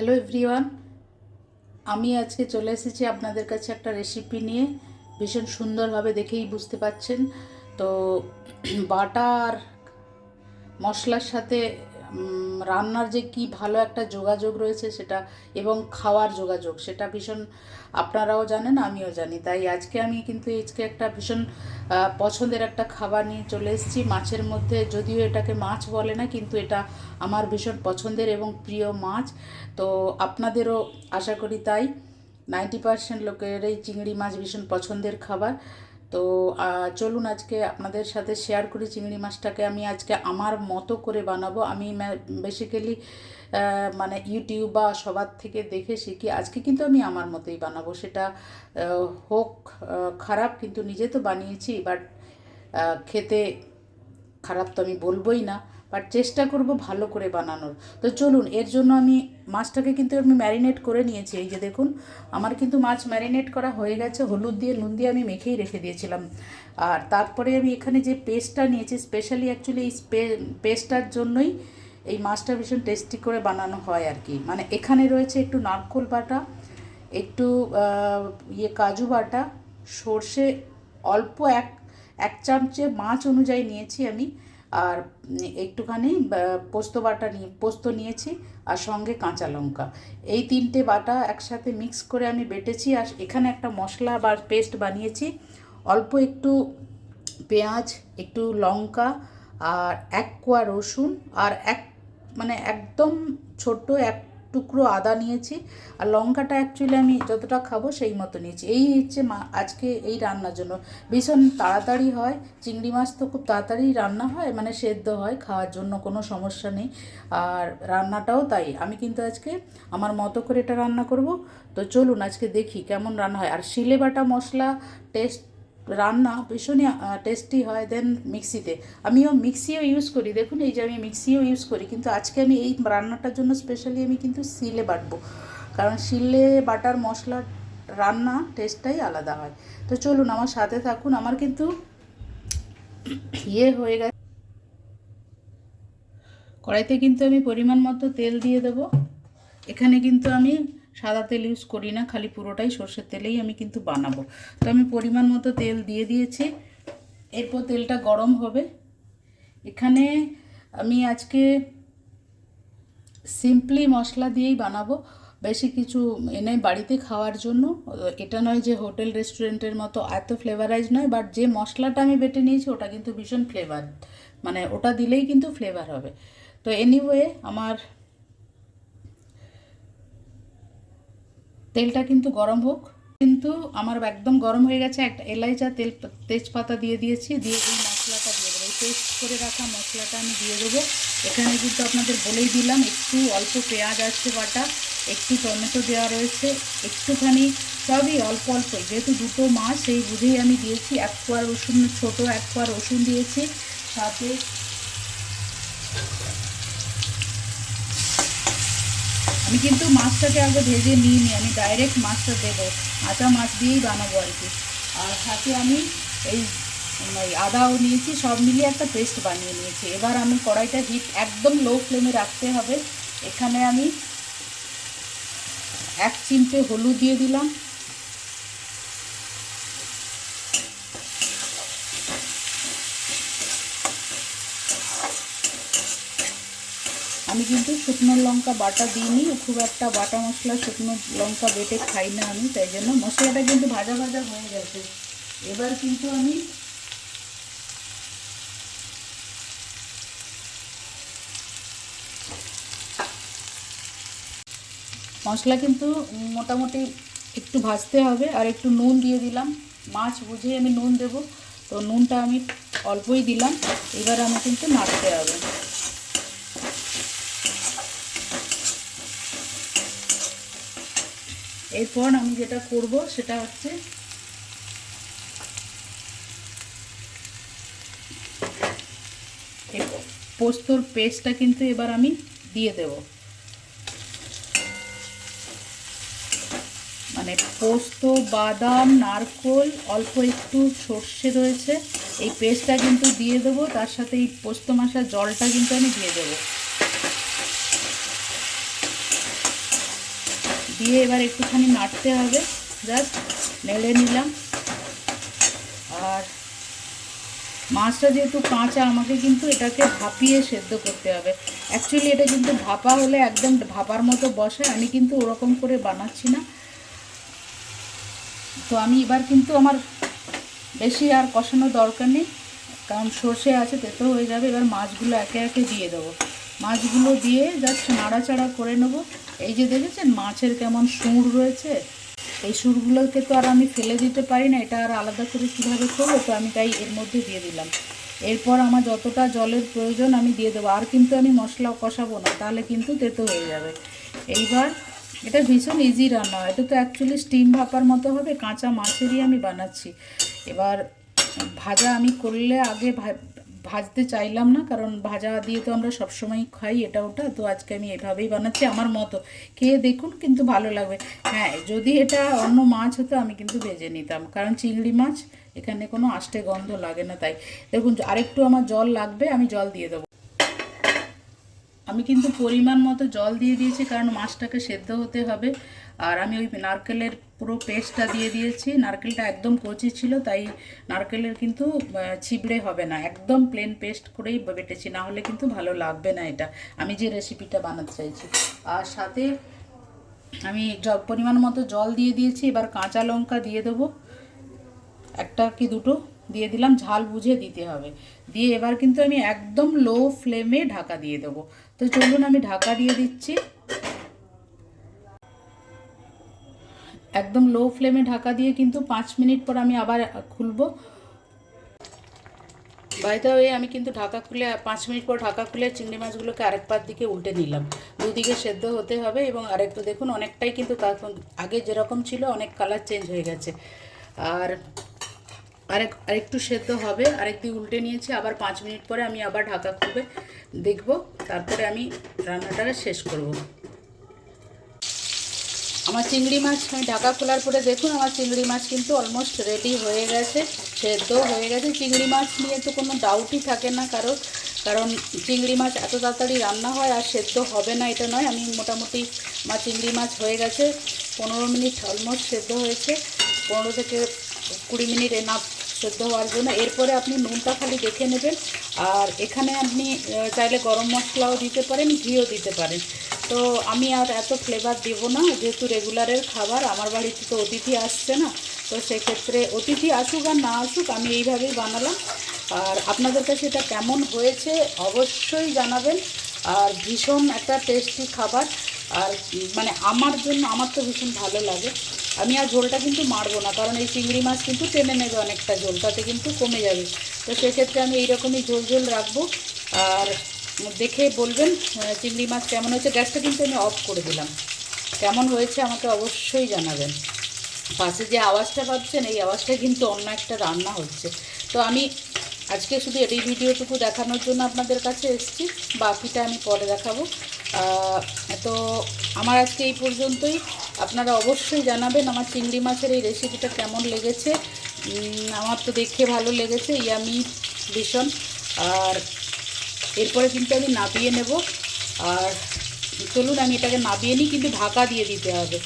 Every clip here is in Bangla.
হ্যালো এভরিওয়ান আমি আজকে চলে এসেছি আপনাদের কাছে একটা রেসিপি নিয়ে। ভীষণ সুন্দরভাবে দেখেই বুঝতে পাচ্ছেন। তো বাটার মশলার সাথে রান্নার যে কি ভালো একটা যোগাযোগ রয়েছে সেটা এবং খাওয়ার যোগাযোগ, সেটা ভীষণ আপনারাও জানেন, আমিও জানি। তাই আজকে আমি কিন্তু আজকে একটা ভীষণ পছন্দের একটা খাবার নিয়ে চলে এসেছি। মাছের মধ্যে যদিও এটাকে মাছ বলে না, কিন্তু এটা আমার ভীষণ পছন্দের এবং প্রিয় মাছ। তো আপনাদেরও আশা করি তাই। নাইনটি পার্সেন্ট লোকের এই চিংড়ি মাছ ভীষণ পছন্দের খাবার। তো চলুন আজকে আপনাদের সাথে শেয়ার করি চিংড়ি মাছটাকে। আমি আজকে আমার মতো করে বানাবো। আমি বেসিক্যালি মানে ইউটিউব বা সবার থেকে দেখে শিখি। আজকে কিন্তু আমি আমার মতোই বানাবো। সেটা হোক খারাপ কিন্তু নিজে তো বানিয়েছি বাট খেতে খারাপ তো আমি বলবোই না। বাট চেষ্টা করব ভালো করে বানানোর। তো চলুন, এর জন্য আমি মাছটাকে কিন্তু আমি ম্যারিনেট করে নিয়েছি। এই যে দেখুন, আমার কিন্তু মাছ ম্যারিনেট করা হয়ে গেছে। হলুদ দিয়ে, নুন দিয়ে আমি মেখেই রেখে দিয়েছিলাম। আর তারপরে আমি এখানে যে পেস্টটা নিয়েছি স্পেশালি অ্যাকচুয়ালি এই পেস্টটার জন্যই এই মাছটা ভীষণ টেস্টি করে বানানো হয় আর কি। মানে এখানে রয়েছে একটু নারকোল বাটা, একটু ইয়ে কাজু বাটা, সর্ষে, অল্প এক এক চামচে মাছ অনুযায়ী নিয়েছি আমি। আর একটুখানি পোস্ত বাটা নিয়ে, পোস্ত নিয়েছি আর সঙ্গে কাঁচা লঙ্কা। এই তিনটে বাটা একসাথে মিক্স করে আমি বেটেছি আর এখানে একটা মশলা বা পেস্ট বানিয়েছি। অল্প একটু পেঁয়াজ, একটু লঙ্কা আর এক কোয়া রসুন আর এক মানে একদম ছোট্ট এক টুকরো আদা নিয়েছি আর লঙ্কাটা অ্যাকচুয়ালি আমি যতটা খাব সেই মতো নিয়েছি। এই হচ্ছে মা, আজকে এই রান্নার জন্য। ভীষণ তাড়াতাড়ি হয়, চিংড়ি মাছ তো খুব তাড়াতাড়ি রান্না হয় মানে সেদ্ধ হয়, খাওয়ার জন্য কোনো সমস্যা নেই। আর রান্নাটাও তাই, আমি কিন্তু আজকে আমার মতো করে এটা রান্না করব। তো চলুন আজকে দেখি কেমন রান্না হয়। আর শিলে বাটা মশলা টেস্ট রান্না ভীষণই টেস্টি হয় দেন মিক্সিতে। আমিও মিক্সিও ইউজ করি। দেখুন, এই যে আমি মিক্সিও ইউজ করি, কিন্তু আজকে আমি এই রান্নাটার জন্য স্পেশালি আমি কিন্তু শিলে বাটবো। কারণ শিলে বাটার মশলার রান্না টেস্টটাই আলাদা হয়। তো চলুন, আমার সাথে থাকুন। আমার কিন্তু ইয়ে হয়ে গেছে। কড়াইতে কিন্তু আমি পরিমাণ মতো তেল দিয়ে দেবো। এখানে কিন্তু আমি সাদা তেল ইউজ করি না, খালি পুরোটাই সর্ষের তেলেই আমি কিন্তু বানাবো। তো আমি পরিমাণ মতো তেল দিয়ে দিয়েছি। এরপর তেলটা গরম হবে। এখানে আমি আজকে সিম্পলি মশলা দিয়েই বানাবো। বেশি কিছু এনে বাড়িতে খাওয়ার জন্য। এটা নয় যে হোটেল রেস্টুরেন্টের মতো এত ফ্লেভারাইজ নয় বাট যে মশলাটা আমি বেটে নিয়েছি, ওটা কিন্তু ভীষণ ফ্লেভার মানে ওটা দিলেই কিন্তু ফ্লেভার হবে। তো এনিওয়ে আমার তেলটা কিন্তু গরম হোক। কিন্তু আমার একদম গরম হয়ে গেছে, একটা এলাইচা তেল, তেজপাতা দিয়ে দিয়েছি, দিয়ে এই মশলাটা দিয়ে দেবো। পেস্ট করে রাখা মশলাটা আমি দিয়ে দেবো। এখানে কিন্তু আপনাদের বলেই দিলাম, একটু অল্প পেঁয়াজ আছে বাটা, একটু টমেটো দেওয়া রয়েছে, একটুখানি সবই অল্প অল্প। যেহেতু দুটো মাছ, সেই বুঝেই আমি দিয়েছি, এক কোয়া রসুন, ছোটো এক কোয়া রসুন দিয়েছি। সাথে আমি কিন্তু মাছটাকে আগে ভেজে নিইনি, আমি ডাইরেক্ট মাছটা দেবো, আটা মাছ দিয়েই বানাবো আর কি। আর সাথে আমি এই এই আদাও নিয়েছি, সব মিলিয়ে একটা পেস্ট বানিয়ে নিয়েছি। এবার আমি কড়াইটা হিট একদম লো ফ্লেমে রাখতে হবে। এখানে আমি এক চিমটে হলুদ দিয়ে দিলাম। আমি কিন্তু শুকনো লঙ্কা বাটা দিইনি, খুব একটা বাটা মশলা শুকনো লঙ্কা বেটে খাই না আমি, তাই জন্য মশলাটা কিন্তু ভাজা ভাজা হয়ে গেছে। এবার কিন্তু আমি মশলা কিন্তু মোটামুটি একটু ভাজতে হবে, আর একটু নুন দিয়ে দিলাম। মাছ বুঝে আমি নুন দেব, তো নুনটা আমি অল্পই দিলাম, এবার আমি কিন্তু নাড়তে হবে। এরপর আমি যেটা করব সেটা হচ্ছে পোস্তর পেস্টটা কিন্তু এবার আমি দিয়ে দেব। মানে পোস্ত, বাদাম, নারকোল, অল্প একটু সর্ষে রয়েছে, এই পেস্টটা কিন্তু দিয়ে দেবো, তার সাথে এই পোস্ত মাসার জলটা কিন্তু আমি দিয়ে দেবো। দিয়ে এবার একটুখানি নাড়তে হবে। জাস্ট নেড়ে নিলাম। আর মাছটা যেহেতু কাঁচা, আমাকে কিন্তু এটাকে ভাপিয়ে সেদ্ধ করতে হবে। অ্যাকচুয়ালি এটা কিন্তু ভাপা হলে একদম ভাপার মতো বসে আমি কিন্তু ওরকম করে বানাচ্ছি না। তো আমি এবার কিন্তু আমার বেশি আর কষানো দরকার নেই, কারণ সর্ষে আছে তেতো হয়ে যাবে। এবার মাছগুলো একে একে দিয়ে দেবো। মাছগুলো দিয়ে জাস্ট নাড়াচাড়া করে নেব। এই যে দেখেছেন, মাছের কেমন সুর রয়েছে? এই সুরগুলোকে তো আর আমি ফেলে দিতে পারি না, এটা আর আলাদা করে কীভাবে করব? তো আমি তাই এর মধ্যে দিয়ে দিলাম। এরপর আমার যতটা জলের প্রয়োজন আমি দিয়ে দেবো। আর কিন্তু আমি মশলা কষাবো না, তাহলে কিন্তু তেতো হয়ে যাবে। এইবার এটা ভীষণ ইজি রান্না এটা তো অ্যাকচুয়ালি স্টিম ভাপার মতো হবে, কাঁচা মাছেরই আমি বানাচ্ছি। এবার ভাজা আমি করলে আগে ভাজতে চাইলাম না, কারণ ভাজা দিয়ে তো আমরা সবসময় খাই, এটা ওটা। তো আজকে আমি এভাবেই বানাচ্ছি আমার মতো। খেয়ে দেখুন কিন্তু ভালো লাগবে। হ্যাঁ যদি এটা অন্য মাছ হতো আমি কিন্তু ভেজে নিতাম, কারণ চিংড়ি মাছ এখানে কোনো আষ্টে গন্ধ লাগে না তাই। দেখুন, আরেকটু আমার জল লাগবে, আমি জল দিয়ে দেবো। আমি কিন্তু পরিমাণ মতো জল দিয়ে দিয়েছি, কারণ মাছটাকে সেদ্ধ হতে হবে। আর আমি ওই নারকেলের পুরো পেস্টটা দিয়ে দিয়েছি। নারকেলটা একদম কচি ছিল, তাই নারকেলের কিন্তু ছিবড়ে হবে না। একদম প্লেন পেস্ট করেই বেটেছি, না হলে কিন্তু ভালো লাগবে না এটা। আমি যে রেসিপিটা বানাতে চাইছি। আর সাথে আমি জ- পরিমাণ মতো জল দিয়ে দিয়েছি। এবার কাঁচা লঙ্কা দিয়ে দেবো। একটা কি দুটো দিয়ে দিলাম, ঝাল বুঝে দিতে হবে। দিয়ে এবার কিন্তু আমি একদম লো ফ্লেমে ঢাকা দিয়ে দেবো। তো চলুন আমি ঢাকা দিয়ে দিচ্ছি। একদম লো ফ্লেমে ঢাকা দিয়ে কিন্তু পাঁচ মিনিট পর আমি আবার খুলবো। বাইতে হয়ে আমি কিন্তু ঢাকা খুলে, পাঁচ মিনিট পর ঢাকা খুলে চিংড়ি মাছগুলোকে আরেক পার দিকে উল্টে নিলাম। দুদিকে সেদ্ধ হতে হবে এবং আরেকটু দেখুন, অনেকটাই কিন্তু আগে যেরকম ছিল, অনেক কালার চেঞ্জ হয়ে গেছে। আর আরেক, আরেকটু সেদ্ধ হবে আরেকদিন উল্টে নিয়েছি, আবার পাঁচ মিনিট পরে আমি আবার ঢাকা খুলে দেখব, তারপরে আমি রান্নাটাকে শেষ করব। আমার চিংড়ি মাছ ঢাকা খোলার পরে দেখুন, আমার চিংড়ি মাছ কিন্তু অলমোস্ট রেডি হয়ে গেছে, সেদ্ধ হয়ে গেছে। চিংড়ি মাছ নিয়ে তো কোনো ডাউটই থাকে না কারও কারণ চিংড়ি মাছ এত তাড়াতাড়ি রান্না হয় আর সেদ্ধ হবে না, এটা নয়। আমি মোটামুটি আমার চিংড়ি মাছ হয়ে গেছে, পনেরো মিনিট অলমোস্ট সেদ্ধ হয়েছে, পনেরো থেকে কুড়ি মিনিট এনাফ সেদ্ধ হওয়ার জন্য। এরপরে আপনি নুনটা খালি দেখে নেবেন। আর এখানে আপনি চাইলে গরম মশলাও দিতে পারেন, ঘিও দিতে পারেন। তো আমি আর এত ফ্লেভার দেবো না, যেহেতু রেগুলারের খাবার, আমার বাড়িতে তো অতিথি আসছে না। তো সেক্ষেত্রে অতিথি আসুক আর না আসুক, আমি এইভাবেই বানালাম। আর আপনাদের কাছে এটা কেমন হয়েছে, অবশ্যই জানাবেন। আর ভীষণ একটা টেস্টি খাবার। আর মানে আমার জন্য, আমার তো ভীষণ ভালো লাগে। আমি আর ঝোলটা কিন্তু মারবো না, কারণ এই চিংড়ি মাছ কিন্তু টেনে নেবে অনেকটা ঝোল, তাতে কিন্তু কমে যাবে। তো সেক্ষেত্রে আমি এইরকমই ঝোল ঝোল রাখব। আর দেখে বলবেন চিংড়ি মাছ কেমন হয়েছে। গ্যাসটা কিন্তু আমি অফ করে দিলাম। কেমন হয়েছে আমাকে অবশ্যই জানাবেন। পাশে যে আওয়াজটা পাচ্ছেন, এই আওয়াজটা কিন্তু অন্য একটা রান্না হচ্ছে। তো আমি আজকে শুধু এই ভিডিওটুকু দেখানোর জন্য আপনাদের কাছে এসেছি। বাকিটা আমি পরে দেখাবো। তো আমার আজকে এই পর্যন্তই। আপনারা অবশ্যই জানাবেন আমার চিংড়ি মাছের এই রেসিপিটা কেমন লেগেছে। আমার তো দেখে ভালো লেগেছে, ইয়ামি ভীষণ। আর এরপরে কিন্তু আমি নাবিয়ে নেব। আর চলুন, আমি এটাকে নাবিয়ে নিই, কিন্তু ঢাকা দিয়ে দিতে হবে।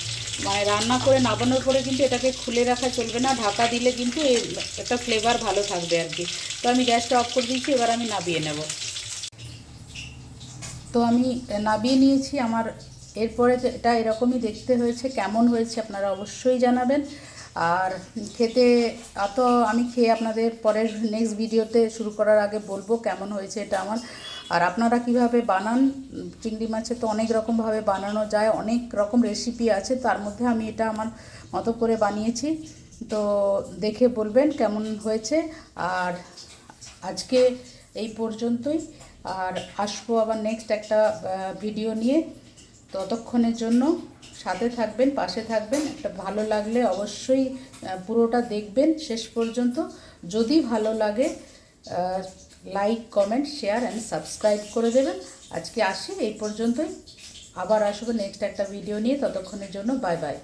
মানে রান্না করে নামানোর পরে কিন্তু এটাকে খুলে রাখা চলবে না, ঢাকা দিলে কিন্তু একটা ফ্লেভার ভালো থাকবে আর কি। তো আমি গ্যাসটা অফ করে দিয়েছি, এবার আমি নাবিয়ে নেব। তো আমি নাবিয়ে নিয়েছি আমার, এরপরে এটা এরকমই দেখতে হয়েছে, কেমন হয়েছে আপনারা অবশ্যই জানাবেন। আর খেতে অত আমি খেয়ে আপনাদের পরের নেক্সট ভিডিওতে শুরু করার আগে বলব কেমন হয়েছে এটা আমার। আর আপনারা কীভাবে বানান? চিংড়ি মাছে তো অনেক রকমভাবে বানানো যায়, অনেক রকম রেসিপি আছে, তার মধ্যে আমি এটা আমার মতো করে বানিয়েছি। তো দেখে বলবেন কেমন হয়েছে। আর আজকে এই পর্যন্তই। আর আসব আবার নেক্সট একটা ভিডিও নিয়ে। ততক্ষণের জন্য সাথে থাকবেন, পাশে থাকবেন। একটা ভালো লাগলে অবশ্যই পুরোটা দেখবেন শেষ পর্যন্ত। যদি ভালো লাগে like comment share and subscribe করে দেবেন। আজকে আসি এই পর্যন্তই। আবার আসব নেক্সট একটা ভিডিও নিয়ে। ততক্ষণের জন্য বাই বাই